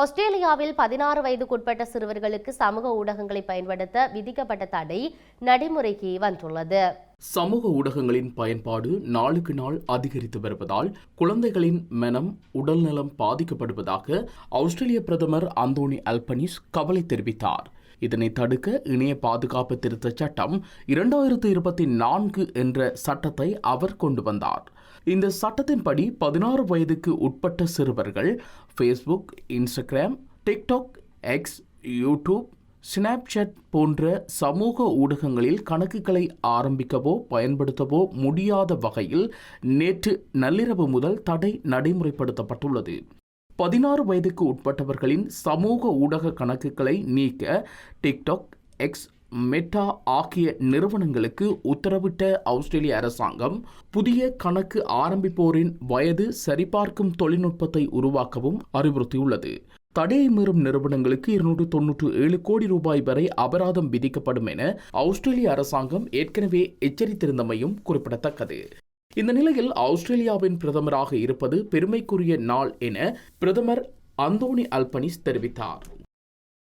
ஆஸ்திரேலியாவில் பதினாறு வயதுக்குட்பட்ட சிறுவர்களுக்கு சமூக ஊடகங்களை பயன்படுத்த விதிக்கப்பட்ட தடை நடைமுறைக்கு வந்துள்ளது. சமூக ஊடகங்களின் பயன்பாடு நாளுக்கு நாள் அதிகரித்து வருவதால் குழந்தைகளின் மனம் உடல்நலம் பாதிக்கப்படுவதாக ஆஸ்திரேலிய பிரதமர் அந்தோனி அல்பனிஸ் கவலை தெரிவித்தார். இதனை தடுக்க இணைய பாதுகாப்பு திருத்தச் சட்டம் இரண்டாயிரத்து இருபத்தி நான்கு என்ற சட்டத்தை அவர் கொண்டு வந்தார். இந்த சட்டத்தின்படி பதினாறு வயதுக்கு உட்பட்ட சிறுவர்கள் Facebook Instagram TikTok X YouTube Snapchat போன்ற சமூக ஊடகங்களில் கணக்குகளை ஆரம்பிக்கவோ பயன்படுத்தவோ முடியாத வகையில் நேற்று நள்ளிரவு முதல் தடை நடைமுறைப்படுத்தப்பட்டுள்ளது. பதினாறு வயதுக்கு உட்பட்டவர்களின் சமூக ஊடக கணக்குகளை நீக்க டிக்டாக் எக்ஸ் மெட்டா ஆகிய நிறுவனங்களுக்கு உத்தரவிட்ட ஆஸ்திரேலிய அரசாங்கம் புதிய கணக்கு ஆரம்பிப்போரின் வயது சரிபார்க்கும் தொழில்நுட்பத்தை உருவாக்கவும் அறிவுறுத்தியுள்ளது. தடையை மீறும் நிறுவனங்களுக்கு இருநூற்று தொன்னூற்று ஏழு கோடி ரூபாய் வரை அபராதம் விதிக்கப்படும் என ஆஸ்திரேலிய அரசாங்கம் ஏற்கனவே எச்சரித்திருந்தமையும் குறிப்பிடத்தக்கது. இந்த நிலையில் ஆஸ்திரேலியாவின் பிரதமராக இருப்பது பெருமைக்குரிய நாள் என பிரதமர் அந்தோனி அல்பனிஸ் தெரிவித்தார்.